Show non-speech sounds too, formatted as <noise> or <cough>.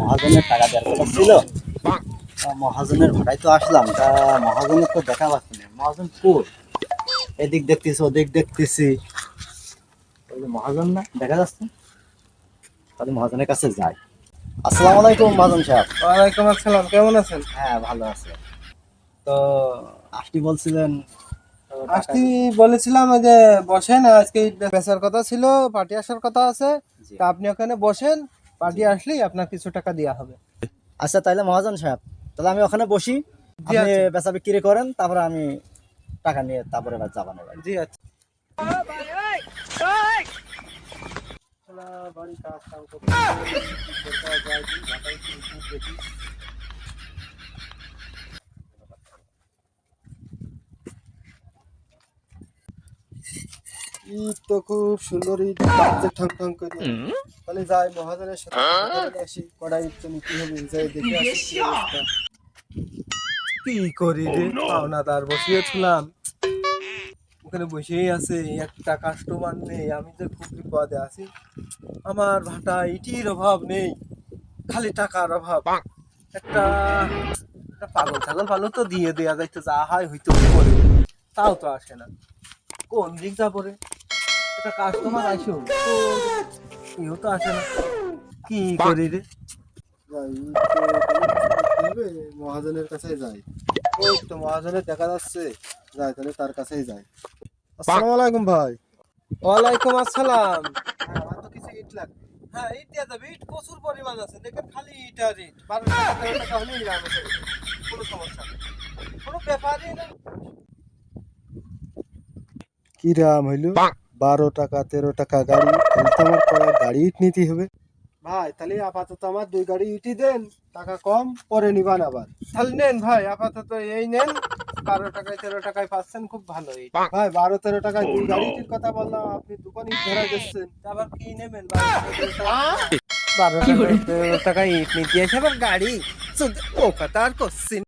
মহাজনের টাকা দেওয়ার কথা ছিল। মহাজনের ভাড়ায় তো আসলাম। তা মহাজনের তো দেখা পাচ্ছি না মহাজন কোর এদিক দেখতেছি ওদিক দেখতেছি। ওই যে মহাজন না দেখা যাচ্ছে। তাহলে মহাজনের কাছে যাই। আসসালামু আলাইকুম মহাজন সাহেব। ওয়ালাইকুম আসসালাম কেমন আছেন? হ্যাঁ ভালো আছে। তো আসটি বলছিলেন তো বলেছিলাম ওই যে বসেন আজকে বেচার কথা ছিল পার্টি আসার কথা আছে। তা আপনি ওখানে বসেন পার্টি আসলেই আপনার কিছু টাকা দেওয়া হবে। আচ্ছা তাহলে মহাজন সাহেব তাহলে আমি ওখানে বসি। আপনি আছে। বেচা বিক্রি করেন তারপরে আমি টাকা নিয়ে তারপরে এবার যাবানো না। জি আচ্ছা। বাড়ি কাজ কাম করতে কোথাও যাই, ঢাকায় কি কি দেখি। ঈদ তো খুব সুন্দর ঈদ বাজছে ঠং ঠং করে। তাহলে যাই মহাজনের সাথে বলে আসি কড়া ঈদ তো নিতে হবে যাই দেখে আসি কি করি রে? পাওনাদার বসিয়েছিলাম। ওখানে বসেই আছে একটা কাস্টমার নেই আমি যে খুব বিপদে আছি। আমার ভাটা ইটির অভাব নেই খালি টাকার অভাব। একটা একটা পাগল ছাগল পালো তো দিয়ে দেয়া যাইতো যা হয় হইতো করে তাও তো আসে না। কোন দিক যা পরে একটা কাস্টমার আসো কেউ তো আসে না। কি করি রে? মহাজনের কাছে যাই। ওই তো মহাজনের দেখা যাচ্ছে। যাই তাহলে তার কাছেই যাই। আসসালামু আলাইকুম ভাই। ওয়ালাইকুম আসসালাম। আমার তো কিছু ইট লাগবে। হ্যাঁ ইট দিয়ে যাবে। ইট প্রচুর পরিমাণ আছে। দেখেন খালি ইট আর ইট। বারো টাকা হলেই কোনো সমস্যা নেই। কোনো ব্যাপারই না কি রাম হইল? বারো টাকা তেরো টাকা গাড়ি তাহলে তো আমার কয়েক গাড়ি ইট নিতে হবে। ভাই তাহলে আপাতত আমার দুই গাড়ি ইটি দেন টাকা কম পরে নিবান আবার। তাহলে নেন ভাই আপাতত এই নেন বারো টাকায় তেরো টাকায় পাচ্ছেন খুব ভালো ইট ভাই বারো তেরো টাকায় দুই গাড়ি ইটির কথা বললাম আপনি দোকান ইট <laughs> ধরা দিচ্ছেন। আবার কি নেবেন? বারো টাকা তেরো টাকায় ইট নিতে এসে আবার গাড়ি। শুধু ও কথা আর করছেন